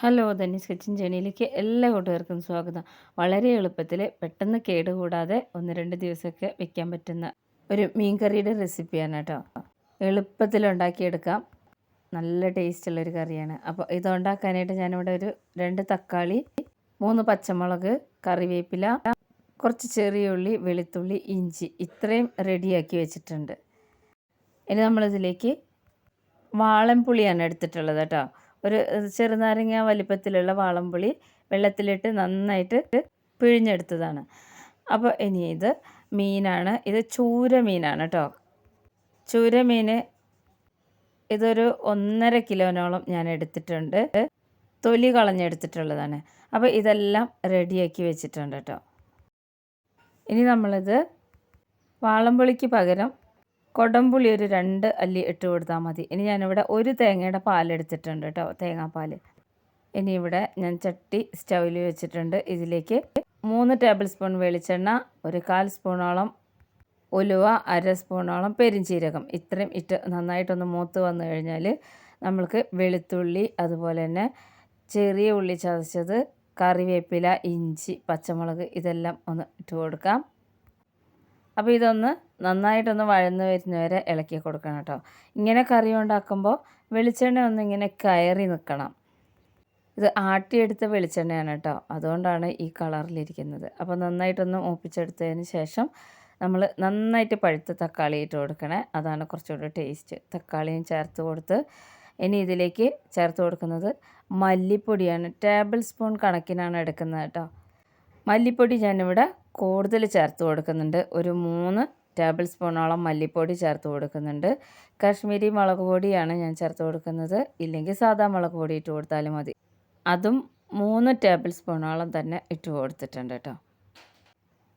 Hello ധന്യസ് kitchen ജേണിയിലേക്ക് എല്ലാ കൂട്ടുകാർക്കും സ്വാഗതം. വളരെ എളുപ്പത്തിൽ പെട്ടെന്ന് കേടുകൂടാതെ ഒന്ന് രണ്ട് ദിവസമൊക്കെ വെക്കാൻ പറ്റുന്ന ഒരു മീൻ കറിയുടെ റെസിപ്പിയാണ് കേട്ടോ. എളുപ്പത്തിൽ ഉണ്ടാക്കിയെടുക്കാം. നല്ല ടേസ്റ്റുള്ളൊരു കറിയാണ്. അപ്പോൾ ഇത് ഉണ്ടാക്കാനായിട്ട് ഞാനിവിടെ ഒരു രണ്ട് തക്കാളി മൂന്ന് പച്ചമുളക് കറിവേപ്പില കുറച്ച് ചെറിയ ഉള്ളി വെളുത്തുള്ളി ഇഞ്ചി ഇത്രയും റെഡിയാക്കി വെച്ചിട്ടുണ്ട്. ഇനി നമ്മളിതിലേക്ക് വാളൻപുളിയാണ് എടുത്തിട്ടുള്ളത് കേട്ടോ. ഒരു ചെറുനാരങ്ങ വലിപ്പത്തിലുള്ള വാളംപുളി വെള്ളത്തിലിട്ട് നന്നായിട്ട് പിഴിഞ്ഞെടുത്തതാണ്. അപ്പോൾ ഇനി ഇത് മീനാണ്. ഇത് ചൂര മീനാണ് കേട്ടോ ചൂര മീൻ ഇതൊരു ഒന്നര കിലോനോളം ഞാൻ എടുത്തിട്ടുണ്ട്. തൊലി കളഞ്ഞെടുത്തിട്ടുള്ളതാണ്. അപ്പോൾ ഇതെല്ലാം റെഡിയാക്കി വെച്ചിട്ടുണ്ട് കേട്ടോ ഇനി നമ്മളിത് വാളംപുളിക്ക് പകരം കൊടംപുളി ഒരു രണ്ട് അല്ലി ഇട്ട് കൊടുത്താൽ മതി. ഇനി ഞാനിവിടെ ഒരു തേങ്ങയുടെ പാലെടുത്തിട്ടുണ്ട് കേട്ടോ തേങ്ങാപ്പാൽ. ഇനി ഇവിടെ ഞാൻ ചട്ടി സ്റ്റൗവിൽ വെച്ചിട്ടുണ്ട്. ഇതിലേക്ക് മൂന്ന് ടേബിൾ സ്പൂൺ വെളിച്ചെണ്ണ ഒരു കാൽ സ്പൂണോളം ഉലുവ അര സ്പൂണോളം പെരിഞ്ചീരകം. ഇത്രയും ഇട്ട് നന്നായിട്ടൊന്ന് മൂത്ത് വന്നു കഴിഞ്ഞാൽ നമ്മൾക്ക് വെളുത്തുള്ളി അതുപോലെ തന്നെ ചെറിയ ഉള്ളി ചതച്ചത് കറിവേപ്പില ഇഞ്ചി പച്ചമുളക് ഇതെല്ലാം ഒന്ന് ഇട്ട് കൊടുക്കാം. അപ്പോൾ ഇതൊന്ന് നന്നായിട്ടൊന്ന് വഴന്ന് വരുന്നവരെ ഇളക്കി കൊടുക്കണം കേട്ടോ. ഇങ്ങനെ കറി ഉണ്ടാക്കുമ്പോൾ വെളിച്ചെണ്ണ ഒന്ന് ഇങ്ങനെ കയറി നിൽക്കണം. ഇത് ആട്ടിയെടുത്ത വെളിച്ചെണ്ണയാണ് കേട്ടോ. അതുകൊണ്ടാണ് ഈ കളറിലിരിക്കുന്നത്. അപ്പോൾ നന്നായിട്ടൊന്ന് മൂപ്പിച്ചെടുത്തതിന് ശേഷം നമ്മൾ നന്നായിട്ട് പഴുത്ത തക്കാളി ഇട്ട് കൊടുക്കണേ. അതാണ് കുറച്ചുകൂടി ടേസ്റ്റ്. തക്കാളിയും ചേർത്ത് കൊടുത്ത് ഇനി ഇതിലേക്ക് ചേർത്ത് കൊടുക്കുന്നത് മല്ലിപ്പൊടിയാണ്. ടേബിൾ സ്പൂൺ കണക്കിനാണ് എടുക്കുന്നത് കേട്ടോ. മല്ലിപ്പൊടി ഞാനിവിടെ കൂടുതൽ ചേർത്ത് കൊടുക്കുന്നുണ്ട്. ഒരു മൂന്ന് ടേബിൾ സ്പൂണോളം മല്ലിപ്പൊടി ചേർത്ത് കൊടുക്കുന്നുണ്ട്. കാശ്മീരി മുളക് പൊടിയാണ് ഞാൻ ചേർത്ത് കൊടുക്കുന്നത്. ഇല്ലെങ്കിൽ സാധാ മുളക് പൊടി ഇട്ട് കൊടുത്താലും മതി. അതും മൂന്ന് ടേബിൾ സ്പൂണോളം തന്നെ ഇട്ട് കൊടുത്തിട്ടുണ്ട് കേട്ടോ.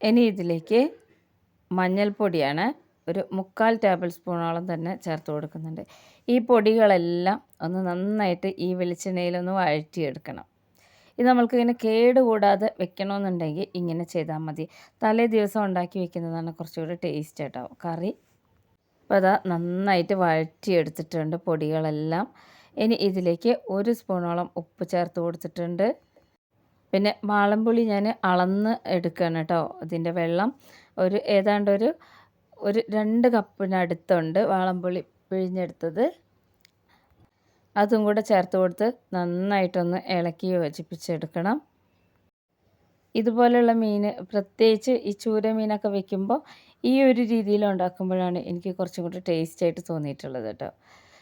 ഇനി ഇതിലേക്ക് മഞ്ഞൾപ്പൊടിയാണ് ഒരു മുക്കാൽ ടേബിൾ സ്പൂണോളം തന്നെ ചേർത്ത് കൊടുക്കുന്നുണ്ട്. ഈ പൊടികളെല്ലാം ഒന്ന് നന്നായിട്ട് ഈ വെളിച്ചെണ്ണയിലൊന്ന് വഴറ്റിയെടുക്കണം. ഇത് നമ്മൾക്ക് ഇങ്ങനെ കേടുകൂടാതെ വെക്കണമെന്നുണ്ടെങ്കിൽ ഇങ്ങനെ ചെയ്താൽ മതി. തലേ ദിവസം ഉണ്ടാക്കി വെക്കുന്നതാണ് കുറച്ചുകൂടി ടേസ്റ്റ് കേട്ടോ. കറി. അപ്പോൾ അതാ നന്നായിട്ട് വഴറ്റിയെടുത്തിട്ടുണ്ട് പൊടികളെല്ലാം. ഇനി ഇതിലേക്ക് ഒരു സ്പൂണോളം ഉപ്പ് ചേർത്ത് കൊടുത്തിട്ടുണ്ട്. പിന്നെ വാളംപുളി ഞാൻ അളന്ന് എടുക്കുകയാണ് കേട്ടോ. ഇതിന്റെ വെള്ളം ഒരു ഏതാണ്ട് ഒരു ഒരു രണ്ട് കപ്പിനടുത്തുണ്ട് വാളംപുളി പിഴിഞ്ഞെടുത്തത്. അതും കൂടെ ചേർത്ത് കൊടുത്ത് നന്നായിട്ടൊന്ന് ഇളക്കി യോജിപ്പിച്ചെടുക്കണം. ഇതുപോലെയുള്ള മീൻ പ്രത്യേകിച്ച് ഈ ചൂര മീനൊക്കെ വെക്കുമ്പോൾ ഈ ഒരു രീതിയിൽ ഉണ്ടാക്കുമ്പോഴാണ് എനിക്ക് കുറച്ചും കൂടി ടേസ്റ്റ് ആയിട്ട് തോന്നിയിട്ടുള്ളത് കേട്ടോ.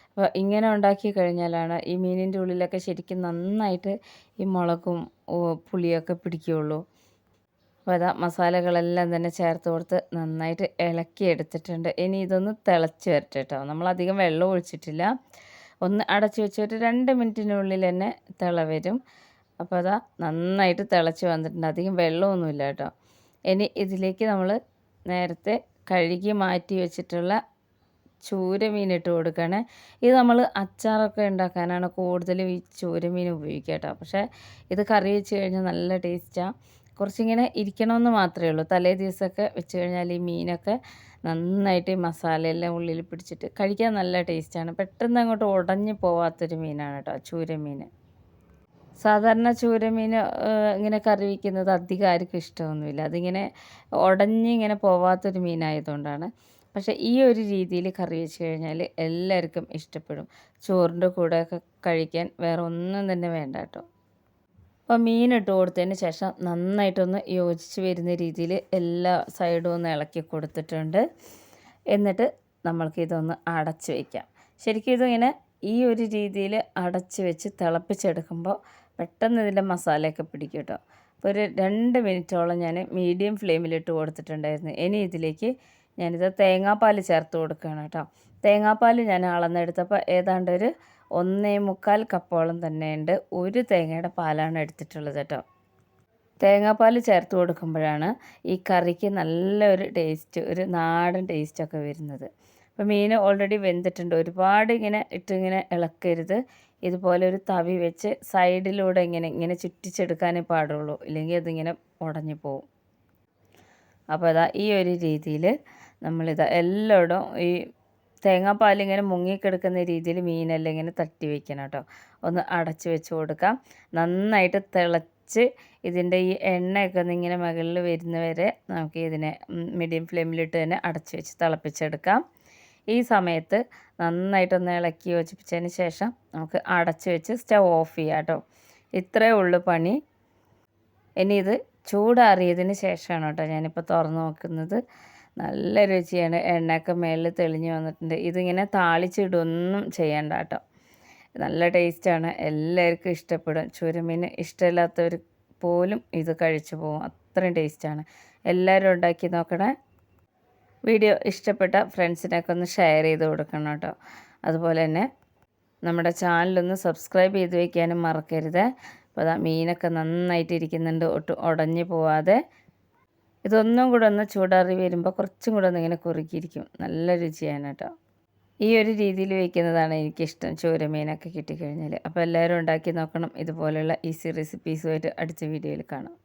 അപ്പോൾ ഇങ്ങനെ ഉണ്ടാക്കി കഴിഞ്ഞാലാണ് ഈ മീനിന്റെ ഉള്ളിലൊക്കെ ശരിക്കും നന്നായിട്ട് ഈ മുളകും പുളിയൊക്കെ പിടിക്കുകയുള്ളൂ. അപ്പോൾ അതാ മസാലകളെല്ലാം തന്നെ ചേർത്ത് കൊടുത്ത് നന്നായിട്ട് ഇളക്കി എടുത്തിട്ടുണ്ട് ഇനി ഇതൊന്ന് തിളച്ച് വരട്ടെ കേട്ടോ. നമ്മളധികം വെള്ളം ഒഴിച്ചിട്ടില്ല. ഒന്ന് അടച്ച് വെച്ച് ഒരു രണ്ട് മിനിറ്റിനുള്ളിൽ തന്നെ തിള വരും അപ്പോൾ അതാ നന്നായിട്ട് തിളച്ച് വന്നിട്ടുണ്ട്. അധികം വെള്ളമൊന്നുമില്ല കേട്ടോ. ഇനി ഇതിലേക്ക് നമ്മൾ നേരത്തെ കഴുകി മാറ്റി വെച്ചിട്ടുള്ള ചൂരമീൻ ഇട്ട് കൊടുക്കുകയാണ്. ഇത് നമ്മൾ അച്ചാറൊക്കെ ഉണ്ടാക്കാനാണ് കൂടുതലും ഈ ചൂരമീൻ ഉപയോഗിക്കുക കേട്ടോ. പക്ഷേ ഇത് കറി വെച്ച് കഴിഞ്ഞാൽ നല്ല ടേസ്റ്റാണ് കുറച്ചിങ്ങനെ ഇരിക്കണമെന്ന് മാത്രമേ ഉള്ളൂ. തലേ ദിവസമൊക്കെ വെച്ച് കഴിഞ്ഞാൽ ഈ മീനൊക്കെ നന്നായിട്ട് മസാലയെല്ലാം ഉള്ളിൽ പിടിച്ചിട്ട് കഴിക്കാൻ നല്ല ടേസ്റ്റാണ്. പെട്ടെന്ന് അങ്ങോട്ട് ഉടഞ്ഞു പോവാത്തൊരു മീനാണ് കേട്ടോ ചൂരമീൻ സാധാരണ ചൂരമീൻ ഇങ്ങനെ കറി വയ്ക്കുന്നത് അധികം ആർക്കും ഇഷ്ടമൊന്നുമില്ല. അതിങ്ങനെ ഉടഞ്ഞ് ഇങ്ങനെ പോവാത്തൊരു മീനായതുകൊണ്ടാണ്. പക്ഷേ ഈ ഒരു രീതിയിൽ കറി വെച്ച് കഴിഞ്ഞാൽ എല്ലാവർക്കും ഇഷ്ടപ്പെടും. ചോറിന്റെ കൂടെയൊക്കെ കഴിക്കാൻ വേറെ ഒന്നും തന്നെ വേണ്ട കേട്ടോ. അപ്പോൾ മീൻ ഇട്ട് കൊടുത്തതിന് ശേഷം നന്നായിട്ടൊന്ന് യോജിച്ച് വരുന്ന രീതിയിൽ എല്ലാ സൈഡും ഒന്ന് ഇളക്കി കൊടുത്തിട്ടുണ്ട്. എന്നിട്ട് നമ്മൾക്ക് ഇതൊന്ന് അടച്ച് വയ്ക്കാം ശരിക്കും ഇതിങ്ങനെ ഈ ഒരു രീതിയിൽ അടച്ച് വെച്ച് തിളപ്പിച്ചെടുക്കുമ്പോൾ പെട്ടെന്ന് ഇതിന്റെ മസാലയൊക്കെ പിടിക്കും കേട്ടോ. അപ്പോൾ ഒരു രണ്ട് മിനിറ്റോളം ഞാൻ മീഡിയം ഫ്ലെയിമിലിട്ട് കൊടുത്തിട്ടുണ്ടായിരുന്നു. ഇനി ഇതിലേക്ക് ഞാനിത് തേങ്ങാപ്പാൽ ചേർത്ത് കൊടുക്കുകയാണ് കേട്ടോ. തേങ്ങാപ്പാൽ ഞാൻ അളന്നെടുത്തപ്പോൾ ഏതാണ്ട് ഒരു ഒന്നേ മുക്കാൽ കപ്പോളം തന്നെയുണ്ട്. ഒരു തേങ്ങയുടെ പാലാണ് എടുത്തിട്ടുള്ളത് കേട്ടോ. തേങ്ങാപ്പാൽ ചേർത്ത് കൊടുക്കുമ്പോഴാണ് ഈ കറിക്ക് നല്ലൊരു ടേസ്റ്റ് ഒരു നാടൻ ടേസ്റ്റൊക്കെ വരുന്നത്. അപ്പോൾ മീൻ ഓൾറെഡി വെന്തിട്ടുണ്ട്. ഒരുപാട് ഇങ്ങനെ ഇട്ടിങ്ങനെ ഇളക്കരുത്. ഇതുപോലെ ഒരു തവി വെച്ച് സൈഡിലൂടെ ഇങ്ങനെ ഇങ്ങനെ ചുറ്റിച്ചെടുക്കാനേ പാടുള്ളൂ. ഇല്ലെങ്കിൽ അതിങ്ങനെ ഉടഞ്ഞു പോവും. അപ്പോൾ അതാ ഈ ഒരു രീതിയിൽ നമ്മളിതാ എല്ലായിടും ഈ തേങ്ങാപ്പാൽ ഇങ്ങനെ മുങ്ങിക്കിടക്കുന്ന രീതിയിൽ മീനെല്ലാം ഇങ്ങനെ തട്ടി വെക്കണം കേട്ടോ. ഒന്ന് അടച്ച് വെച്ച് കൊടുക്കാം. നന്നായിട്ട് തിളച്ച് ഇതിന്റെ ഈ എണ്ണയൊക്കെ ഒന്ന് ഇങ്ങനെ മുകളിൽ വരുന്നവരെ നമുക്ക് ഇതിനെ മീഡിയം ഫ്ലെയിമിലിട്ട് തന്നെ അടച്ച് വെച്ച് തിളപ്പിച്ചെടുക്കാം. ഈ സമയത്ത് നന്നായിട്ടൊന്ന് ഇളക്കി യോജിപ്പിച്ചതിന് ശേഷം നമുക്ക് അടച്ച് വെച്ച് സ്റ്റവ് ഓഫ് ചെയ്യാം കേട്ടോ. ഇത്രയേ ഉള്ളൂ പണി. ഇനി ഇത് ചൂടാറിയതിന് ശേഷമാണ് കേട്ടോ ഞാനിപ്പോൾ തുറന്ന് നോക്കുന്നത്. നല്ല രുചിയാണ്. എണ്ണയൊക്കെ മേളിൽ തെളിഞ്ഞ് വന്നിട്ടുണ്ട്. ഇതിങ്ങനെ താളിച്ചിടൊന്നും ചെയ്യണ്ട കേട്ടോ നല്ല ടേസ്റ്റാണ്. എല്ലാവർക്കും ഇഷ്ടപ്പെടും. ചുരമീൻ ഇഷ്ടമില്ലാത്തവർ പോലും ഇത് കഴിച്ചു പോകും. അത്രയും ടേസ്റ്റാണ്. എല്ലാവരും ഉണ്ടാക്കി നോക്കണേ. വീഡിയോ ഇഷ്ടപ്പെട്ട ഫ്രണ്ട്സിനൊക്കെ ഒന്ന് ഷെയർ ചെയ്ത് കൊടുക്കണം കേട്ടോ. അതുപോലെ തന്നെ നമ്മുടെ ചാനലൊന്ന് സബ്സ്ക്രൈബ് ചെയ്ത് വയ്ക്കാനും മറക്കരുത്. അപ്പോൾ അതാ മീനൊക്കെ നന്നായിട്ട് ഇരിക്കുന്നുണ്ട് ഒട്ടും ഉടഞ്ഞു പോവാതെ. ഇതൊന്നും കൂടെ ഒന്ന് ചൂടാറി വരുമ്പോൾ കുറച്ചും കൂടെ ഒന്ന് ഇങ്ങനെ കുറുക്കിയിരിക്കും നല്ല രുചിയാണ് കേട്ടോ. ഈ ഒരു രീതിയിൽ വയ്ക്കുന്നതാണ് എനിക്കിഷ്ടം. ചൂരമീനൊക്കെ കിട്ടിക്കഴിഞ്ഞാൽ അപ്പോൾ എല്ലാവരും ഉണ്ടാക്കി നോക്കണം. ഇതുപോലെയുള്ള ഈസി റെസിപ്പീസുമായിട്ട് അടുത്ത വീഡിയോയിൽ കാണാം.